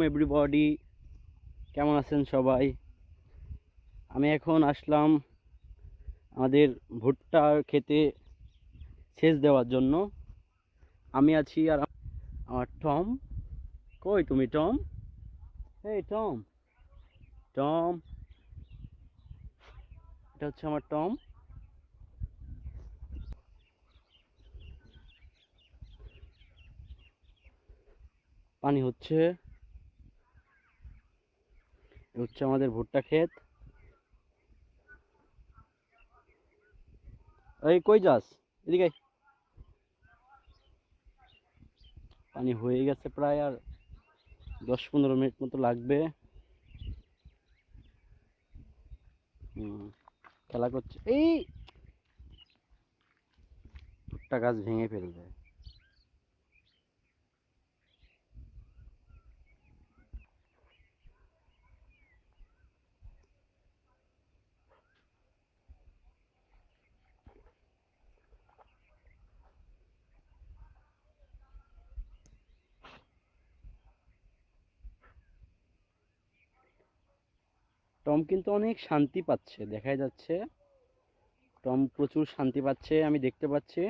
আলাইকুম এভরিবডি কেমন আছেন সবাই? আমি এখন আসলাম আমাদের ভুট্টার খেতে সেচ দেওয়ার জন্য। আমি আছি আর আমার টম। কই তুমি, টম? এই, টম। টম। এটা হচ্ছে আমার টম। পানি হচ্ছে। হচ্ছে আমাদের ভুট্টা ক্ষেত। এই কই যাস? এদিকে পানি হয়ে গেছে প্রায় আর দশ পনেরো মিনিট মতো লাগবে। খেলা করছে। এই ভুট্টা গাছ ভেঙে ফেলবে। টম কিন্তু অনেক শান্তি পাচ্ছে দেখা যাচ্ছে। টম প্রচুর শান্তি পাচ্ছে, আমি দেখতে পাচ্ছি।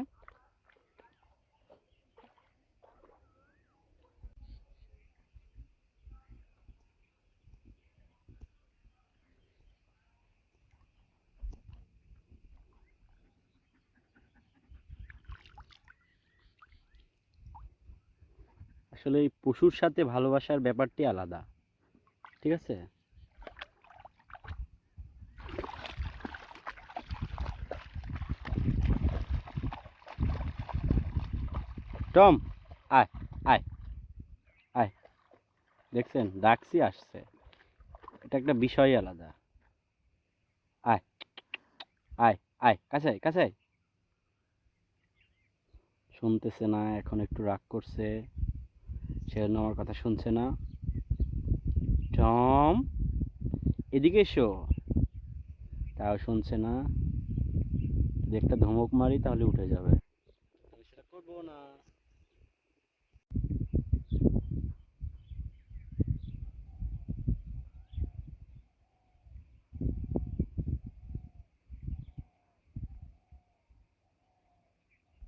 আসলে এই পশুর সাথে ভালোবাসার ব্যাপারটি আলাদা, ঠিক আছে? টম, আয় আয় আয়। দেখছেন ডাকছি আসছে। এটা একটা বিষয় আলাদা। আয় আয় আয়, কাছে কাছে শুনতেছে না, এখন একটু রাগ করছে। সেজন্য আমার কথা শুনছে না। টম, এদিকে এসো। তাও শুনছে না। যদি একটা ধমক মারি, তাহলে উঠে যাবে।